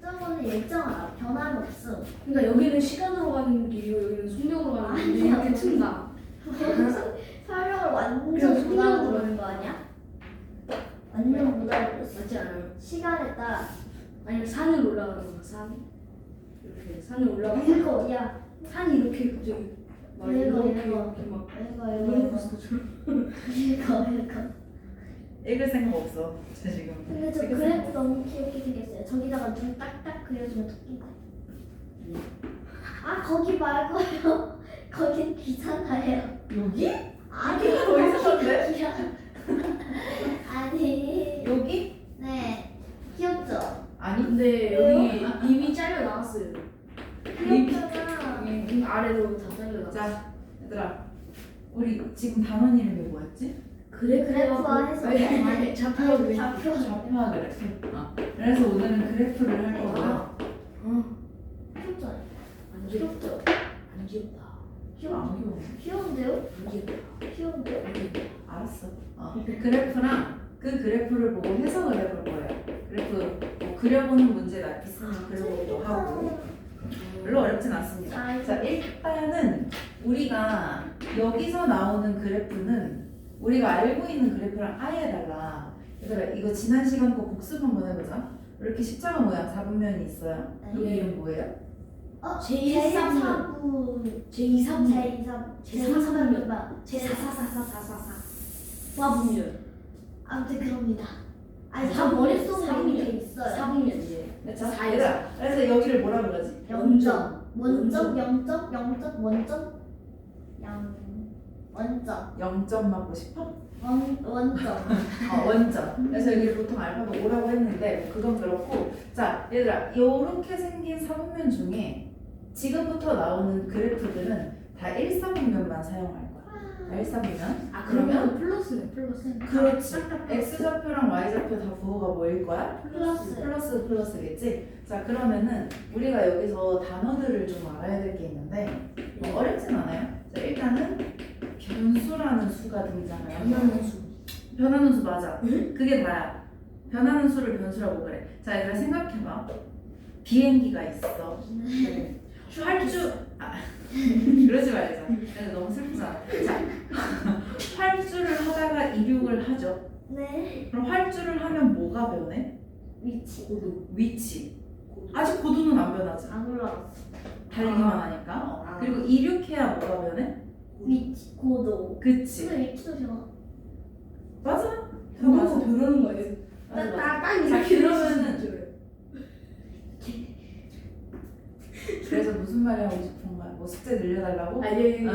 저거 저거는 일정 알아. 변함이 없음. 그러니까 여기는 시간으로 가는 길이고 여기는 속력으로 가는 길이 아니야. 이렇게 튼다. 설명을 완전 못 속력으로 가는 거 아니야? 완전 못 알아들었어. 맞지 않아요? 시간에 따라 아니면 산을 올라가는 거야 산. 이렇게 산을 올라가. 이거 야 산이 이렇게 갑자기 막 이거, 이렇게 이거. 이렇게 막 이거 이거 이거 롤러코스터처럼. 이거 이거. 읽을 생각 없어. 저 지금. 근데 저 그래프 너무 귀엽게 생겼어요. 저기다가 눈 딱딱 그려주면 토끼다. 아 거기 말고요. 거긴 귀찮아요. 여기? 아니 여기가 더 이상한데? 아니 여기? 네 귀엽죠? 아니. 근데 여기 이미 잘려 나왔어요. 귀엽잖아. 여기 아래로 다 잘려 나왔어. 자, 얘들아. 우리 지금 단원 이름이 뭐였지? 그래 그래프와 잡혀 그래. 좌표 좌표와 그래프. 어. 그래서 오늘은 그래프를 할 거고요. 어. 귀엽잖아. 안 귀엽다. 귀엽죠? 안 귀엽다. 귀엽 안 귀여워. 귀여운데요? 안 귀엽다. 귀여운데요? 안 귀엽다. 알았어. 어. 그 그래프랑 그 그래프를 보고 해석을 해볼 거예요. 그래프 뭐 그려보는 문제가 있으면 그려보기도 하고. 별로 어렵진 않습니다. 아, 자, 일단은 우리가 여기서 나오는 그래프는 우리가 알고 있는 그래프랑 아예 달라. 얘들아, 이거 지난 시간 거 복습 한번 해보자. 이렇게 십자가 모양 잡으면이 있어요. 여기 네. 이름 뭐예요? 어? 제1사부. 제1사부 제2사부. 제2사부 제3사부. 제4사사사사사 와분면. 아무튼 그럽니다 아니 다 머릿속에 사분면. 이렇게 있어요 사분면이지. 자, 사에서. 얘들아, 그래서 여기를 뭐라 그러지? 영점 원점 원점. 영점 영점 원점 양 원점 0점 맞고 싶어? 원 원점 어, 원점. 그래서 여기 보통 알파벳 5라고 했는데 뭐 그건 그렇고 자 얘들아 요렇게 생긴 사분면 중에 지금부터 나오는 그래프들은 다 1사분면만 사용할 1사분면. 아 그러면 플러스네 플러스. 그렇지. X좌표랑 Y좌표 다 부호가 뭐일 거야? 플러스 플러스 플러스겠지? 자 그러면은 우리가 여기서 단어들을 좀 알아야 될 게 있는데 뭐 어렵진 않아요. 자 일단은 변수라는 수가 등장해요. 변하는 수. 변하는 수 맞아. 응? 그게 다야. 변하는 수를 변수라고 그래. 자, 얘들아 생각해봐. 비행기가 있어. 활주 아 그러지 말자. 너무 슬프잖아. 자, 활주를 하다가 이륙을 하죠. 네 그럼 활주를 하면 뭐가 변해? 위치 고도. 위치. 아직 고도는 안 변하지. 안 올라갔어 달리기만 아. 하니까. 아. 그리고 이륙해야 뭐가 변해? 위치 고도 그치. 근데 위치도 제가 맞아. 변해서 변하는 거 아니야? 맞아, 맞아. 딱딱 자, 이렇게 그러면은 그래서 무슨 말이 하고 싶은 거야? 뭐 숙제 늘려달라고? 아니 어,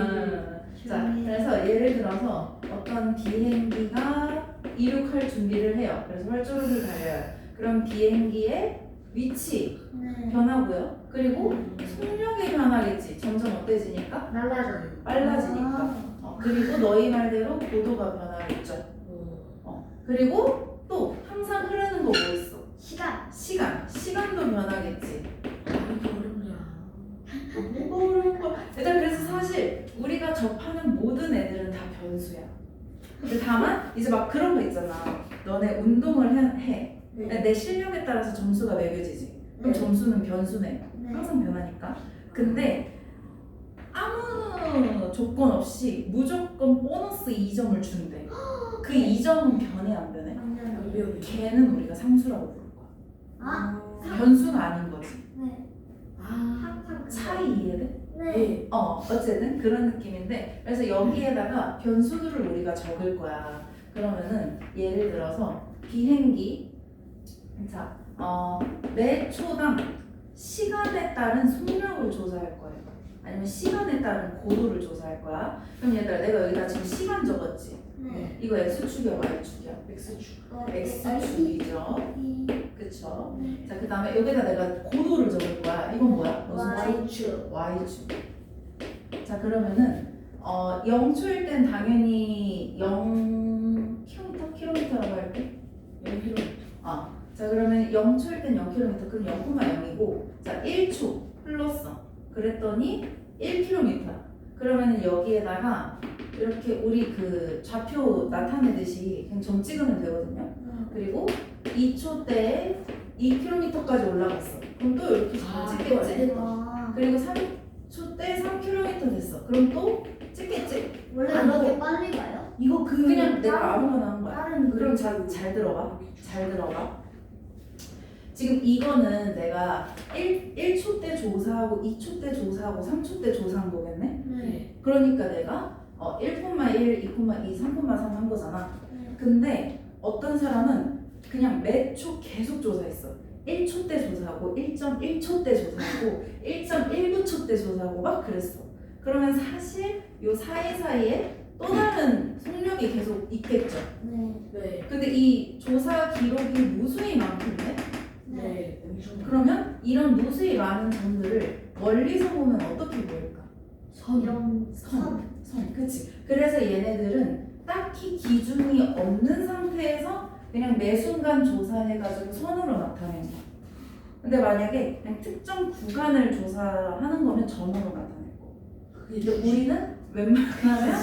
자, 그래서 예를 들어서 어떤 비행기가 이륙할 준비를 해요. 그래서 활주로를 달려요. 그럼 비행기의 위치 네 변하고요. 그리고 속력이 변하겠지. 점점 어때지니까? 날라잖아요. 빨라지니까. 아, 어, 그리고 너희 말대로 고도가 변하겠죠. 어, 그리고 또 항상 흐르는 거 뭐 있어? 시간 시간. 시간도 변하겠지. 어려운 거야? 얘들아 그래서 사실 우리가 접하는 모든 애들은 다 변수야. 근데 다만 이제 막 그런 거 있잖아. 너네 운동을 해. 해. 네. 내 실력에 따라서 점수가 매겨지지. 그럼 네. 점수는 변수네. 네. 항상 변하니까. 근데 아무 조건 없이 무조건 보너스 2점을 준대. 그 2점은 변해 안 변해. 걔는 우리가 상수라고 부를 거야. 아 변수가 아닌 거지. 네 아. 차이 이해돼? 네 네. 어, 어쨌든 그런 느낌인데 그래서 여기에다가 변수들을 우리가 적을 거야. 그러면은 예를 들어서 비행기 자, 어, 매 초당 시간에 따른 속력을 조사할 거예요. 아니면 시간에 따른 고도를 조사할 거야. 그럼 얘들아 내가 여기다 지금 시간 적었지. 네 이거 x축이야, y축이야? X축. 어, x축이죠. 이- 그쵸? 네. 자, 그 다음에 여기다 내가 고도를 적을 거야. 이건 뭐야? 무슨 축? Y축 y축. 자 그러면은 어 0초일 땐 당연히 0 킬로미터 킬로미터라고 할게. 0km. 아, 자 그러면 0초일 땐 0km 그럼 0,0이고 자 1초 흘렀어. 그랬더니 1km. 그러면은 여기에다가 이렇게 우리 그 좌표 나타내듯이 그냥 점 찍으면 되거든요. 음. 그리고 2초 때에 2km까지 올라갔어. 그럼 또 이렇게 아, 찍겠지? 아, 그리고 3초 때 3km 됐어. 그럼 또 찍겠지? 원래 그렇게 이거- 빨리 가요? 이거 그 그냥 내가 아무거나 한 거야. 다른 그럼 잘, 잘 들어봐. 잘 들어봐. 지금 이거는 내가 1, 1초 때 조사하고 2초 때 조사하고 3초 때 조사한 거겠네? 네. 그러니까 내가 어, 1,1, 2,2, 3,3 한 거잖아. 네. 근데 어떤 사람은 그냥 매초 계속 조사했어. 1초 때 조사하고 1.1초 때 조사하고 1.19초 때 조사하고 막 그랬어. 그러면 사실 요 사이사이에 또 다른 속력이 계속 있겠죠. 네. 네. 근데 이 조사 기록이 무수히 많던데? 네. 네. 그러면 이런 무수히 많은 점들을 멀리서 보면 어떻게 보일까? 선 이런 선. 선. 선. 그치. 그래서 얘네들은 딱히 기준이 없는 상태에서 그냥 매 순간 조사해가지고 선으로 나타낸 거야. 근데 만약에 그냥 특정 구간을 조사하는 거는 점으로 거. 그게 근데 우리는 웬만하면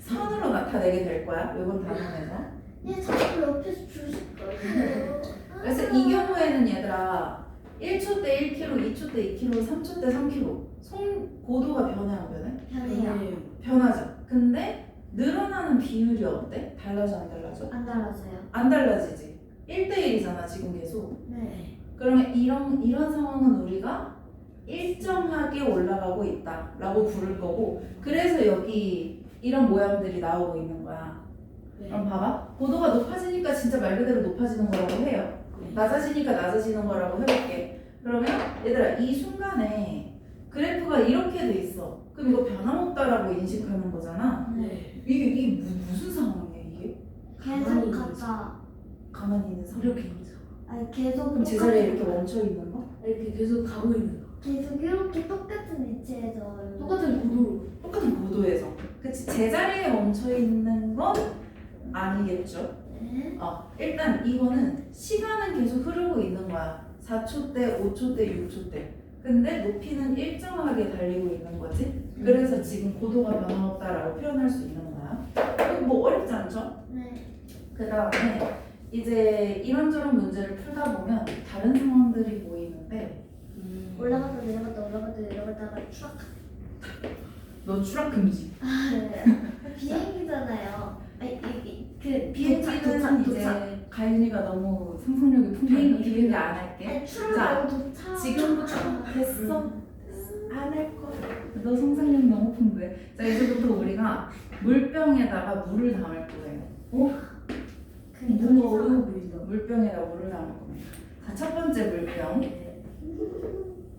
선으로 나타내게 될 거야. 이번 단원에서. 얘 자꾸 옆에서 주실 거예요. 그래서 이 경우에는 얘들아 1초 때 1km, 2초 때 2km, 3초 때 3km 송 고도가 변해 안 변해? 편해요. 네. 변하죠. 근데 늘어나는 비율이 어때? 달라져 안 달라져? 안 달아서요. 안 달라지지. 1대1이잖아 지금 계속. 네. 그러면 이런 이런 상황은 우리가 일정하게 올라가고 있다라고 부를 거고 그래서 여기 이런 모양들이 나오고 있는 거야. 네. 그럼 봐봐. 고도가 높아지니까 진짜 말 그대로 높아지는 거라고 해요. 낮아지니까 낮아지는 거라고 해볼게. 그러면 얘들아 이 순간에 그래프가 이렇게 돼 있어. 그럼 이거 변함없다라고 인식하는 거잖아. 네. 이게 이게 무, 무슨 상황이야 이게? 계속 가만히 갔다. 가만히 있는 상황. 이렇게 있는 상 아니 계속 그럼 제자리에 이렇게 멈춰 있는 거? 이렇게 계속 가고 있는 거. 계속 이렇게 똑같은 위치에서 똑같은 고도로. 똑같은 고도에서. 그치 제자리에 멈춰 있는 건 아니겠죠. 네. 어 일단 이거는 시간은 계속 흐르고 있는 거야. 4초 때, 5초 때, 6초 때. 근데 높이는 일정하게 달리고 있는 거지. 그래서 지금 고도가 변함없다라고 표현할 수 있는 거야. 이거 뭐 어렵지 않죠? 네. 그 다음에 이제 이런저런 문제를 풀다 보면 다른 상황들이 보이는데 음. 올라갔다 내려갔다 올라갔다 내려갔다가 추락. 넌 추락 금지. 아, 네. 비행기잖아요. 아니 이게 그 도착 비행기는 도착 이제 도착. 가윤이가 너무 상상력이 풍부해. 비행기, 비행기 안 할게. 아니 자, 말고 도착. 지금부터 됐어. 안할 거야. 너 상상력 너무 풍부해. 자 이제부터 우리가 물병에다가 물을 담을 거예요. 그니까 너무 어려워 보인다. 물병에다 물을 담을 겁니다. 자첫 번째 물병 네.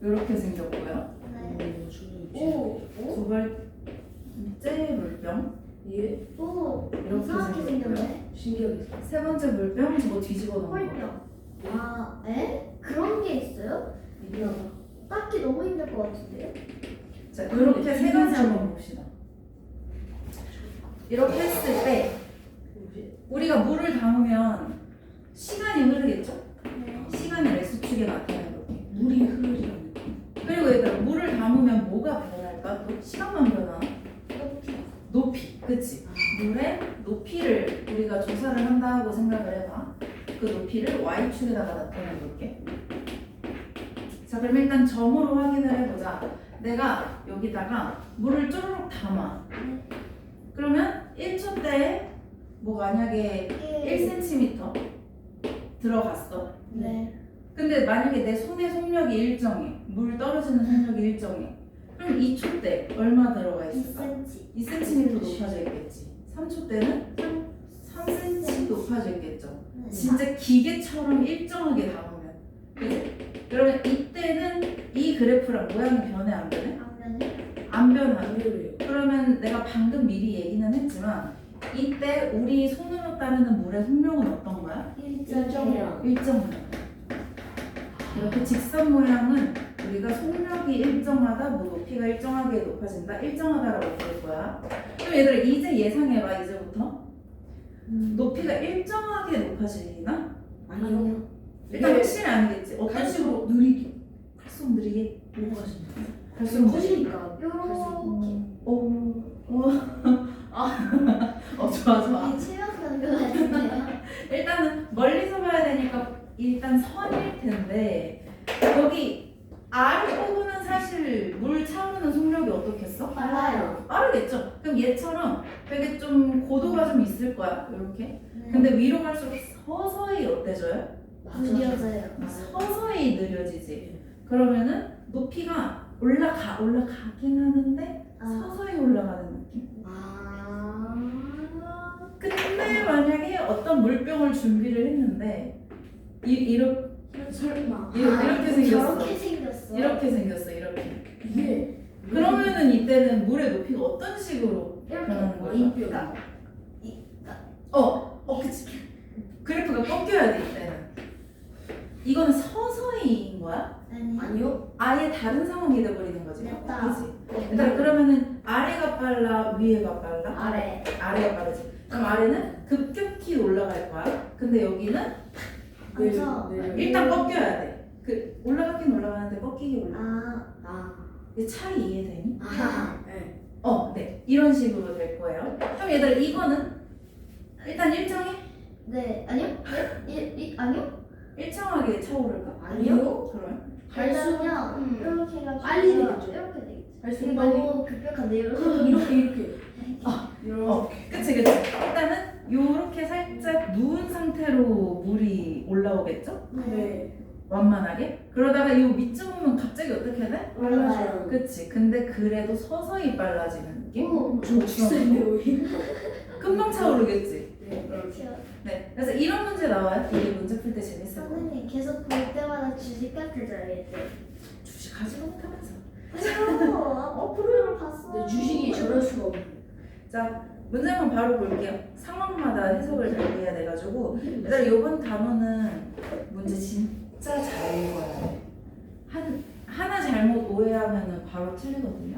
이렇게 생겼고요. 네. 오. 오. 두 번째 물병 예. 오. 이렇게 이상하게. 생겼네. 신기하게. 세 번째 물병 저거 뒤집어 놓은 거. 홀병. 아, 에? 그런 게 있어요? 이거 딱히 너무 힘들 것 같은데요? 자 이렇게 세 가지 한번 봅시다. 이렇게 했을 때? 우리가 물을 담으면 시간이 흐르겠죠? 네. 시간을 X축에 나타내는 이렇게. 물이 흐르지 그리고 얘들아 물을 담으면 뭐가 변할까? 또 시간만 변하나? 높이. 높이, 그치? 물의 높이를 우리가 조사를 한다고 생각을 해봐. 그 높이를 y축에다가 나타내 볼게. 자, 그럼 일단 점으로 확인을 해보자. 내가 여기다가 물을 쪼르륵 담아. 네. 그러면 1초 때에 뭐 만약에 1cm 들어갔어. 네. 근데 만약에 내 손의 속력이 일정해. 물 떨어지는 속력이 일정해. 그럼 2초 때 얼마 들어가 있을까? 2cm. 2cm 높아져 있겠지. 3초 때는 3cm 높아져 있겠죠. 네. 진짜 기계처럼 일정하게 담으면. 그지? 그러면 이때는 이 그래프랑 모양이 변해 안 변해? 안 그래요. 그러면 내가 방금 미리 얘기는 했지만 이때 우리 손으로 따르는 물의 속력은 어떤 거야? 일정이랑 일정이야. 이렇게 직선 모양은 우리가 속력이 일정하다, 뭐 높이가 일정하게 높아진다, 일정하다라고 부를 거야. 그럼 얘들아 이제 예상해봐 이제부터 높이가 일정하게 높아지나? 아니요. 일단 이게 확실히 아니겠지. 어떤 식으로 느리게 갈수록 느리게 넘어가신다. 갈수록. 커지니까. 요렇게 오, 오, 아, 어 좋아 좋아. 것 같은데요? 일단은 멀리서 봐야 되니까 일단 선일 여기 R 부분은 사실 물 차오르는 속력이 어떻겠어? 빨라요. 빠르겠죠? 그럼 얘처럼 되게 좀 고도가 좀 있을 거야. 이렇게. 네. 근데 위로 갈수록 서서히 어때져요? 느려져요. 서서히 느려지지. 그러면은 높이가 올라가 올라가긴 하는데 아. 서서히 올라가는 느낌. 아. 근데 만약에 어떤 물병을 준비를 했는데 이, 이렇게 설마 이- 이렇게 생겼어. 저렇게 생겼어. 이렇게 생겼어. 이렇게. 이게 그러면은 이때는 물의 높이가 어떤 식으로 변하는 거야? 인뼈다. 어, 어, 그치. 그래프가 꺾여야 돼 이때는. 이거는 서서히인 거야? 아니. 아니요. 아예 다른 상황이 돼버리는 거지. 됐다. 그치? 그러니까 그러면은 아래가 빨라, 위에가 빨라? 아래. 아래가 빠르지. 그럼 아래는 급격히 올라갈 거야. 근데 여기는 그래서 네. 일단 꺾여야 돼. 그 올라가긴 올라가는데 꺾이기 올라. 아. 아. 이 차이 이해되니? 아. 네. 어, 네. 이런 식으로 될 거예요. 그럼 얘들 이거는 일단 일정해? 네. 아니요? 네? 이, 이, 아니요? 일정하게 차오를까? 아니요. 그러면? 갈수록 음. 이렇게 해가지고 빨리 되겠죠. 이렇게 되겠죠. 갈수록 이게 빨리. 너무 급격한데 그럼 이렇게. 이렇게 이렇게. 아, 이렇게. 어, 그치, 그치. 일단은 요렇게 살짝 누운 상태로 물이 올라오겠죠? 네. 완만하게. 그러다가 요 밑쯤 오면 갑자기 어떻게 돼? 빨라져요. 그치. 근데 그래도 서서히 빨라지는 느낌? 직선이네요. 금방 차오르겠지. 네. 그렇죠. 네. 그래서 이런 문제 나와요. 이게 문제 풀때 거예요. 선생님 계속 볼 때마다 주식 같아져야겠죠. 주식 가지도 못하면서. 어 프로그램을 봤어. 주식이 저럴 수가 없네. 자, 문제 한번 바로 볼게요. 상황마다 해석을 잘 해야 돼가지고. 얘들아, 요번 단어는 문제 진 짜 잘 읽어야 돼. 한, 하나 잘못 오해하면 바로 틀리거든요.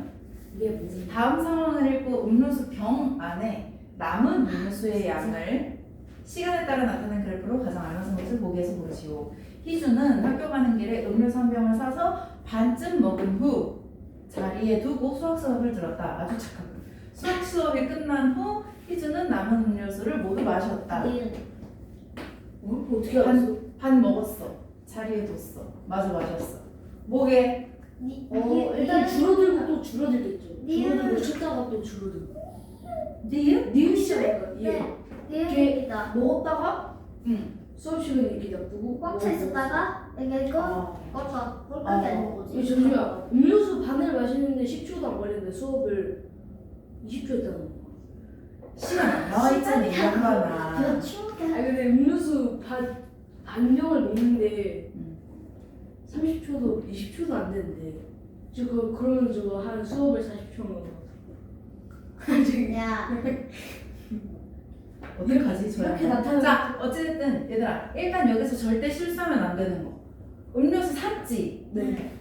이게 무슨 다음 상황을 읽고 음료수 병 안에 남은 음료수의 양을 시간에 따라 나타낸 그래프로 가장 알맞은 것을 보기에서 보시오. 희주는 학교 가는 길에 음료수 한 병을 사서 반쯤 먹은 후 자리에 두고 수학 수업을 들었다. 아주 착하고. 수학 수업이 끝난 후 희주는 남은 음료수를 모두 마셨다. 니은. 어? 어떻게 알았어? 반 먹었어. 자리에 뒀어. 마저 마셨어. 뭐게? 니. 어 일단 줄어들고 또 줄어들겠죠. 니은. 줄어들고 쉬다가 또 줄어들고. 니은? 니은시잖아요. 예. 네. 니은입니다. 먹었다가 응. 수업 시간에 이렇게 놔두고 꽉차 있었다가 여기 있고 어. 꽉꽉 꽉꽉이 어. 아닌 거지. 이 잠시만 음료수 반을 마시는데 10초도 안 걸리는데 수업을 20초 했다는 거. 시간 안 나와 있잖아, 이 양반아. 그냥. 아 근데 음료수 반 반병을 먹는데 음. 30초도 20초도 안 되는데 저거 그러면 저거 한 수업을 40초면 야. 어떡하지 저 이렇게 양반. 나타나- 자 어쨌든 얘들아 일단 여기서 절대 실수하면 안 되는 거 음료수 샀지 네.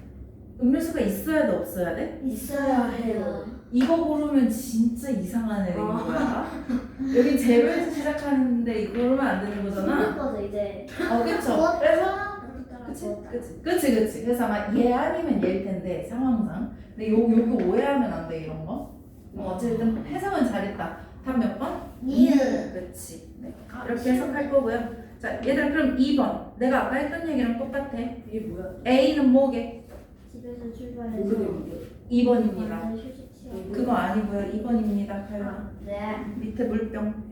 음료수가 있어야 돼 없어야 돼 있어야 해요. 이거 고르면 진짜 이상한 애인 아. 거야 여기 제로에서 시작하는데 이거 고르면 안 되는 거잖아 거죠 이제. 어 그쵸 그래서 그치. 그치 그치 그치 그래서 아마 얘 아니면 얘일 텐데 상황상 근데 요 요거 오해하면 안 돼 이런 거 어, 어쨌든 해석은 잘했다 답 몇 번? 니은. 그렇지. 네. 이렇게 해석할 거고요. 자, 얘들아 그럼 2번. 내가 아까 했던 얘기랑 똑같아. 이게 뭐야? A는 뭐게? 집에서 출발해서 모르겠는데 2번입니다. 그거 아니고요. 2번입니다. 가요. 네. 밑에 물병.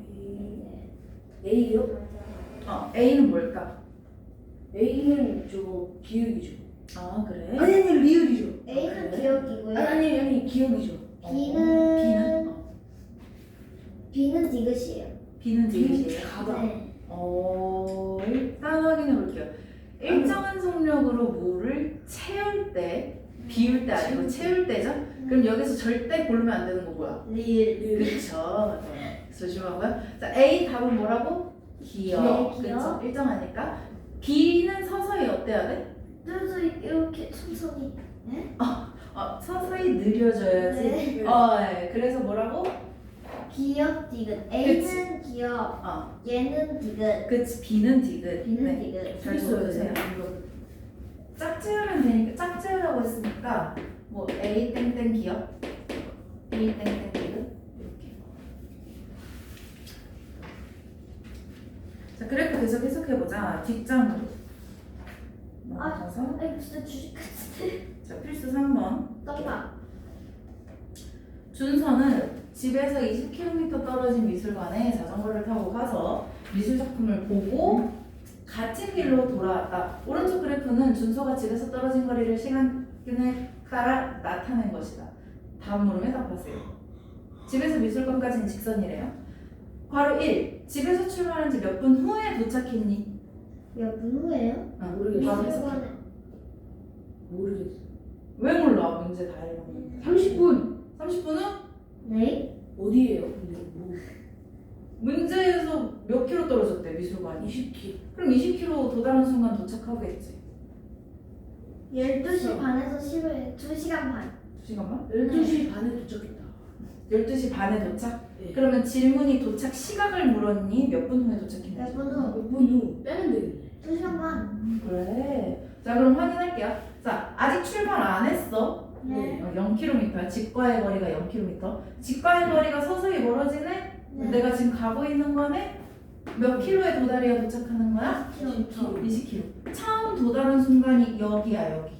네. A요? 어, A는 뭘까? A는 저거 기억이죠. 아, 그래? 아니 아니 리을이죠. A는 그래? 기억이고요. 아니 아니 아니 기억이죠. 어, B는 B는? 어, B는 디귿이에요. B는 디귿이에요. 가다. 네. 어, 일단 확인해 볼게요. 일정한 속력으로 물을 채울 때, 비울 때 아니고 채울 때죠? 그럼 여기서 절대 고르면 안 되는 거 뭐야? 리을. 그쵸. 네. 조심하고요. 자, A 답은 뭐라고? 기억. 기억, 그쵸. 기억. 일정하니까. B는 서서히 어때야 돼? 그래서 이렇게 천천히. 어, 서서히 느려져야지. 네. 어, 네. 그래서 뭐라고? 기억 디귿. A는 기억. 어, 얘는 디귿. 그치. B는 디귿. B는 네. 디귿. 잘 적어주세요. 짝지으면 되니까 짝지으라고 했으니까 뭐 A 땡땡 기억, B 땡땡 디귿 이렇게. 자, 그래프 계속 해석해 보자. 뒷장으로. 아, 나눠서 아니 진짜 주식 같은데. 자 필수 3번 떡밥. 준서는 집에서 20km 떨어진 미술관에 자전거를 타고 가서 미술 작품을 보고 같은 길로 돌아왔다. 오른쪽 그래프는 준서가 집에서 떨어진 거리를 시간에 따라 나타낸 것이다. 다음 물음에 답하세요. 집에서 미술관까지는 직선이래요. 괄호 1. 집에서 출발한 지 몇 분 후에 도착했니? 몇 분 후에요? 아, 모르겠어. 바로 해석해. 미술관에. 모르겠어. 왜 몰라? 문제 다 읽었는데. 30분 30분 후? 네. 어디예요? 근데 뭐 문제에서 몇 킬로 떨어졌대 미술관이? 20km. 그럼 20km 도달한 순간 도착하겠지. 12시 반에서 10을 2시간 반. 2시간만? 12시 반에 도착했다. 12시 반에 도착? 네. 그러면 질문이 도착 시각을 물었니? 몇 분 후에 도착했는지? 몇분 후? 몇분 후? 빼면 되겠네. 2시간 반. 그래. 자 그럼 확인할게요. 자 아직 출발 안 했어. 네. 어, 0km. 집과의 거리가 0km. 집과의 거리가 서서히 멀어지네. 네. 내가 지금 가고 있는 거네. 몇 킬로에 도달해야 도착하는 거야? 20km. 20km. 처음 도달한 순간이 여기야 여기.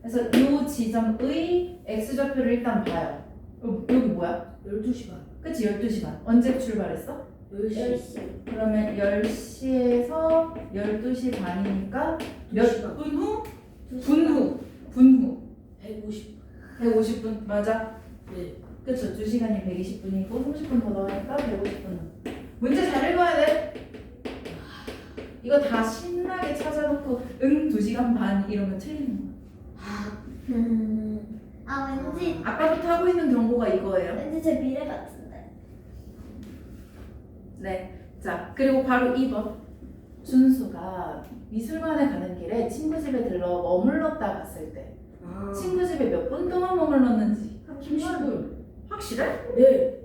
그래서 이 지점의 x 좌표를 일단 봐요. 어, 여기 뭐야? 12시 반. 그치 12시 반. 언제 출발했어? 10시. 10시. 그러면 10시에서 12시 반이니까 몇 시간. 분 후? 2시간. 분 후. 분 후. 150. 150분 맞아. 네. 그쵸 2시간이 120분이고 30분 더 더하니까 150분. 문제 잘 읽어야 돼. 이거 다 신나게 찾아놓고 응 2시간 반 이러면 틀리는 거야. 음. 아 왠지 아까부터 하고 있는 경고가 이거예요. 왠지 제 미래 같은데. 네. 자, 그리고 바로 2번. 준수가 미술관에 가는 길에 친구 집에 들러 머물렀다 갔을 때 아. 친구 집에 몇 분 동안 머물렀는지 30분. 확실해? 네.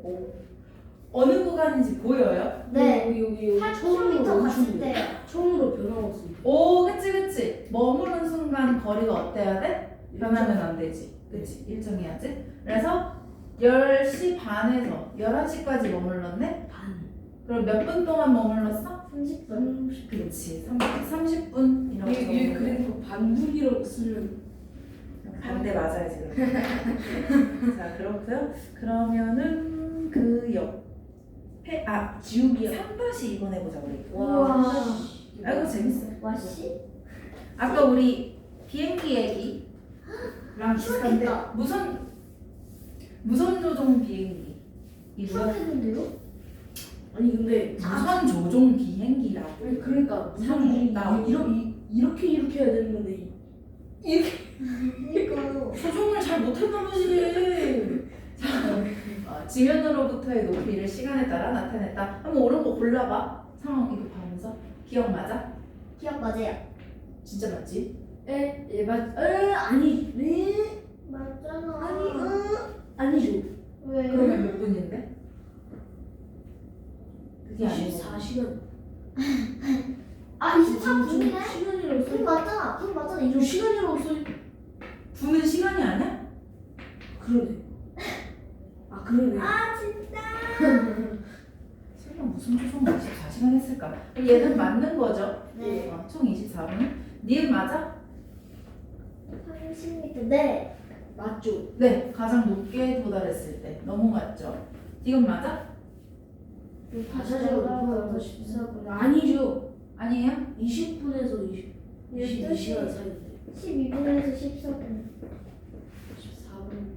어느 구간인지 보여요? 네. 여기 여기 여기 8km 갔을. 때요. 처음으로 변화왔습니다. 오, 그치, 그치. 머무른 순간 거리가 어때야 돼? 변하면 안 되지. 그치, 일정해야지. 그래서 10시 반에서 11시까지 머물렀네? 반. 그럼 몇 분 동안 머물렀어? 30분. 그렇지. 30, 30분이라고 얘, 얘 그래도 반분이라고 쓰면 반대 맞아요 지금. 자 그렇고요. 그러면은 그 옆에 아 지우기야. 3다시 2번 해보자 우리. 우와. 아이고 재밌어. 와 씨? 아까 우리 비행기 얘기랑 비슷한데. 무선 무선 조종 비행기. 이거 추억했는데요? 아니 근데 무선 조종 비행기라고. 그러니까 상- 무슨 나- 이렇게 이렇게 이렇게 해야 되는 건데 이- 이거 조종을 잘 못했나 보지. 자, 어, 지면으로부터의 높이를 시간에 따라 나타냈다. 한번 옳은 거 골라봐. 상황 이거 보면서 기억 맞아? 기억 맞아요. 진짜 맞지? 에, 에, 맞, 에, 아니, 네, 맞잖아. 아니, 어, 아니죠. 왜? 그러면 몇 분인데? 그게 아니고 24시간. 아 24분이네. 시간이라고 분 써. 맞잖아. 분 맞잖아. 저 이거 시간이라고 써. 분은 시간이 아니야? 그러네. 아, 그러네. 아 진짜. 설마 무슨 조종을 24시간 했을까? 얘는 맞는 거죠? 네. 어, 총 24분. 니은 맞아? 30m. 네. 맞죠? 네, 가장 높게 도달했을 때 넘어갔죠. 이건 맞아? 바사지가 높아서 14분. 아니죠. 아니에요? 20분에서 20, 22시간 사이인데. 12분에서 14분.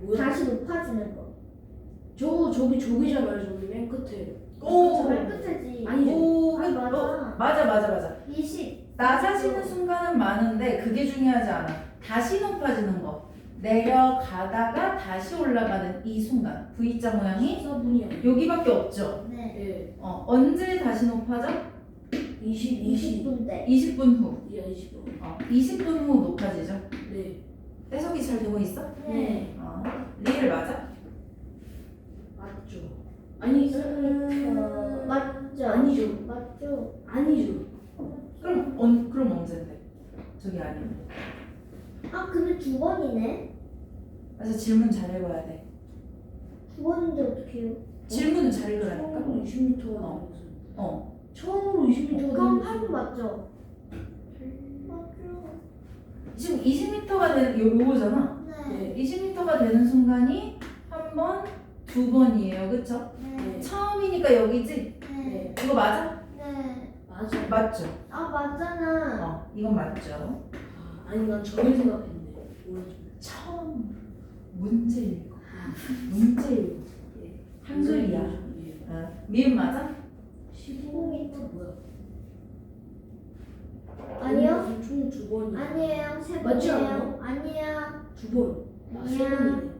14분. 뭐야? 다시 높아지는 거. 저, 저기, 저기잖아요. 저기 맨 끝에. 오! 저말 끝이지. 아니, 오, 아니, 맞아. 어, 맞아, 맞아, 맞아. 20. 낮아지는 순간은 많은데 그게 중요하지 않아. 다시 높아지는 거. 내려가다가 다시 올라가는 이 순간. V자 모양이 14분이 아니야. 여기밖에 없죠. 네. 예. 어, 언제 다시 높아져? 20, 20. 20분 때. 20분 후. 야, 20분. 어, 20분 후 높아지죠. 네. 해석이 잘 되고 있어? 네. 어, 리을 맞아? 맞죠. 아니, 어, 맞죠. 아니죠. 맞죠. 아니죠. 그럼 언, 그럼 언젠데? 저기 아니면. 아 근데 두 번이네. 그래서 질문 잘 읽어야 돼. 두 번인데 어떡해요? 질문은 잘 읽으라니까. 처음으로 20m가 어. 나온 거죠. 어. 처음으로 20m가 그럼 나온 8분 거죠. 맞죠? 지금 20m가 되는 요 요거잖아. 네. 20m가 되는 순간이 한 번, 두 번이에요. 그쵸? 네. 처음이니까 여기지? 네. 이거 맞아? 네. 맞아. 맞죠? 아 맞잖아. 어, 이건 맞죠. 아, 아니 난 저를 오른쪽. 처음 문제 읽어. 문제 읽어. 한글이야. 예. 어, 미음 맞아? 15m 뭐야? 아니요. 총 두 번이. 아니에요. 세 맞지 번이에요. 아니야. 두 번. 아, 세 아니야. 번이네.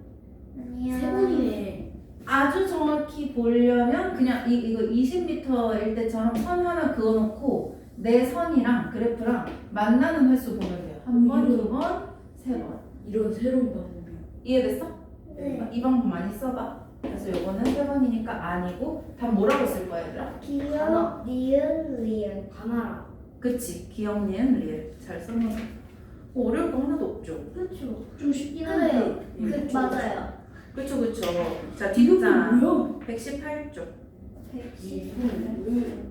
아니야. 세 번이네. 아주 정확히 보려면 그냥 이, 이거 20m일 때처럼 선 하나 그어놓고 내 선이랑 그래프랑 만나는 횟수 보면 돼요. 한 번, 두 번, 세 번. 이런 새로운 방법이. 이해됐어? 네. 이 방법 많이 써봐. 그래서 요거는 세 번이니까 아니고 답 뭐라고 쓸 거야 얘들아? 기억, 니은, 리을. 가나라. 그치 기억, 니은, 리을 잘 써놓은 뭐 어려울 거 하나도 없죠. 그렇죠. 좀 쉽긴. 한데. 그 예. 맞아요. 그쵸 그쵸. 자 뒷장 뭐야? 118쪽. 110. 왜-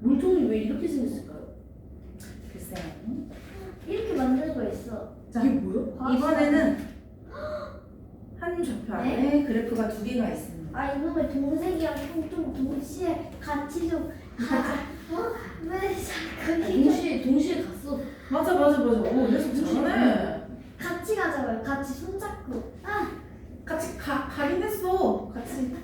물통이 왜 이렇게 생겼을까요? 글쎄요. 이렇게 만드는 거 있어. 자 이게 뭐야? 이번에는 한 좌표 안에 그래프가 두 개가 있습니다. 아 이놈의 동생이랑 형 좀 동시에 같이 좀 아, 어? 왜 자꾸 이거 동시에 동시에 갔어. 맞아 맞아 맞아. 오 녀석 잘하네. 같이 가자고요. 같이 손잡고. 아, 같이 가 가긴 했어. 같이.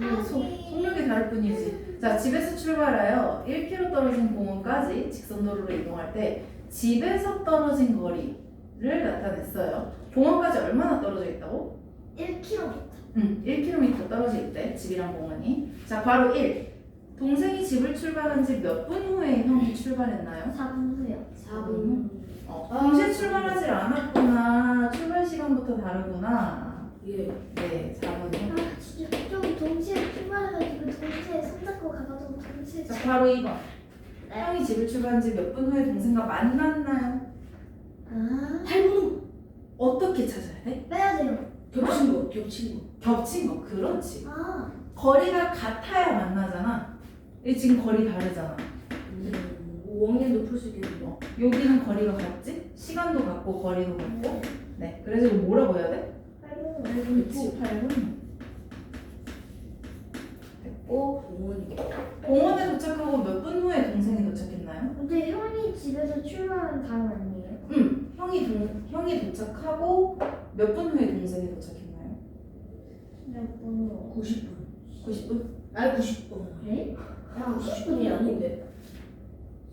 음, 속, 아니. 속력이 다를 뿐이지. 자 집에서 출발하여 1km 떨어진 공원까지 직선도로로 이동할 때 집에서 떨어진 거리를 나타냈어요. 공원까지 얼마나 떨어져 있다고? 1km. 응, 1km 떨어져 있대 집이랑 공원이. 자 바로 1. 동생이 집을 출발한 지 몇 분 후에 형이 출발했나요? 4분 후요. 4분. 어, 아, 동시에 출발하지 않았구나. 출발 시간부터 다르구나. 예. 네, 4분 후. 아 진짜 좀 동시에 출발해가지고 동시에 손잡고 가가지고 동시에. 자 바로 2번. 네. 형이 집을 출발한 지 몇 분 후에 동생과 만났나요? 아 8분 후. 어떻게 찾아야 돼? 빼야 돼요. 겹친 거. 겹친 거. 겹친 거. 그렇지. 아 거리가 같아야 만나잖아. 이 지금 거리 다르잖아. 음, 5학년도 풀 수 있겠네요. 어, 여기는 거리가 같지? 시간도 같고 거리도 같고. 네. 그래서 이거 뭐라고 해야 돼? 8분. 그렇지. 8분. 됐고 공원이. 공원에 도착하고 몇 분 후에 동생이 도착했나요? 근데 형이 집에서 출발한 다음 아니에요? 응. 형이 동 형이 도착하고 몇 분 후에 동생이 도착했나요? 몇 분으로? 90분. 90분? 아 90분. 네? 아 90분이 아닌데.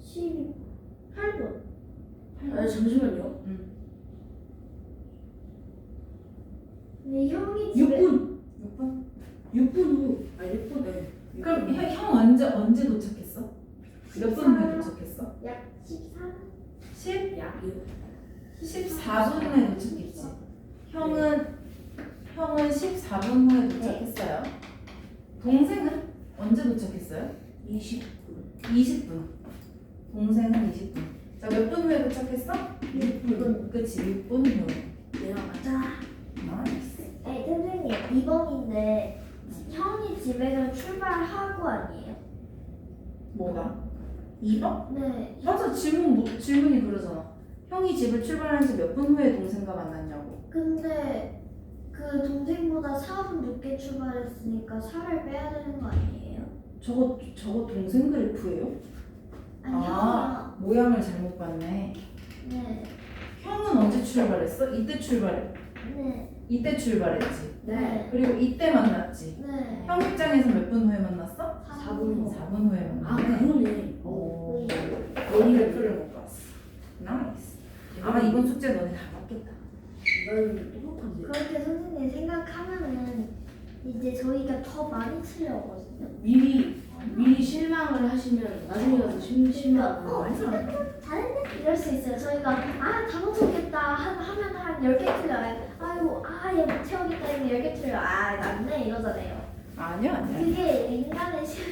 18분. 아 잠시만요. 근데 형이 집에 6분. 6분? 6분 후. 아 6분. 네. 그럼 형, 형 언제 언제 도착했어? 몇분 후에 도착했어? 약 14분? 10 약이요. 14분 후에 도착했지. 형은 형은 14분 후에 도착했어요. 동생은 언제 도착했어요? 20분. 20분. 동생은 20분. 자, 몇 분 후에 도착했어? 6분. 그치, 6분 후. 내가 맞아. 나이스. 네, 선생님 2번인데 형이 집에서 출발하고 아니에요? 뭐가? 2번? 네. 맞아, 질문, 뭐- 질문이 그러잖아. 형이 집을 출발한 지 몇 분 후에 동생과 만났냐고. 근데 그 동생보다 4분 늦게 출발했으니까 4를 빼야 되는 거 아니에요? 저거, 저거 동생 그래프예요? 아니 아. 모양을 잘못 봤네. 네. 형은 언제 출발했어? 이때 출발해. 네. 이때 출발했지. 네. 그리고 이때 만났지. 네. 형 입장에서 몇 분 후에 만났어? 4분 후. 4분 후에 아 만났네. 그러네. 오. 오. 너희 그래프를 못 봤어. 나이스. 아마 이번 숙제 너네 다 봤겠다. 나는 똑똑한데. 그렇게 선생님 생각하면은 이제 저희가 더 많이 틀려거든요. 미리 미리 실망을 하시면 나중에 가서 심 실망. 어, 잘했네? 이럴 수 있어요. 저희가 아, 다 못하겠다 하- 하면 한 10개 틀려요. 아이고, 아, 얘 못 채우겠다 이러면 10개 틀려. 아, 낫네 이러잖아요. 아니야 아니야. 그게 인간의 실